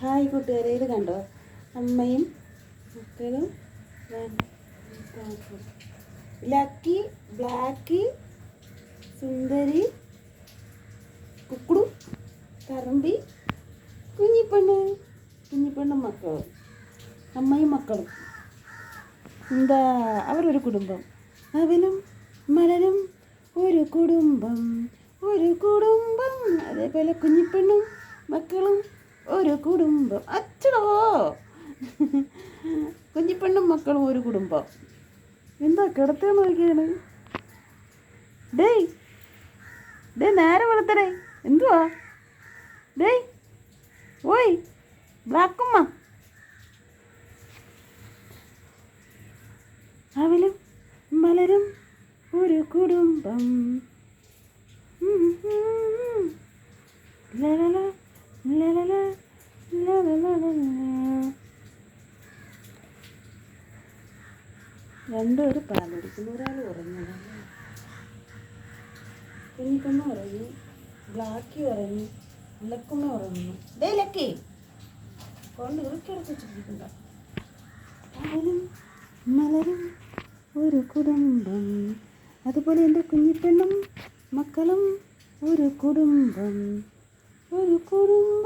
Hi കൂട്ടുകാരെ ഇത് കണ്ടോ? അമ്മയും മക്കളും. ലക്കി ബ്ലാക്ക് സുന്ദരി കുക്കുടു കറമ്പി കുഞ്ഞിപ്പെണ്ണ് കുഞ്ഞിപ്പെണ്ണും മക്കളും അമ്മയും മക്കളും. എന്താ അവരൊരു കുടുംബം. അവനും മലരും ഒരു കുടുംബം ഒരു കുടുംബം. അതേപോലെ കുഞ്ഞിപ്പെണ്ണും കുടുംബം. അച്ചടോ. കുഞ്ഞിപ്പെണ്ണും മക്കളും ഒരു കുടുംബം. എന്താ കിടത്തേ നോക്കിയാണ്? ഡേയ്. ഡേ നേരെ വെളുത്തടേ എന്തുവാ? ഡേയ്. ഓയ് ബ്ലാക്കുമ്മ. അവലും മലരും ഒരു കുടുംബം. ഉം. ലലല, രണ്ടുപേരും പാലടിക്കുന്നു ഒരാൾ ഉറങ്ങി. കുഞ്ഞിക്കമ്മ ഉറങ്ങി. ബ്ലാക്കി ഉറങ്ങി. ലക്കുമ്മ ഉറങ്ങുന്നു ഡേ ലക്കി കൊണ്ട് ഇറുക്കിടച്ച് വെച്ചിരിക്കണ്ട മലരും ഒരു കുടുംബം. അതുപോലെ എന്റെ കുഞ്ഞിപ്പെണ്ണും മക്കളും ഒരു കുടുംബം. ഒരു കുടുംബം.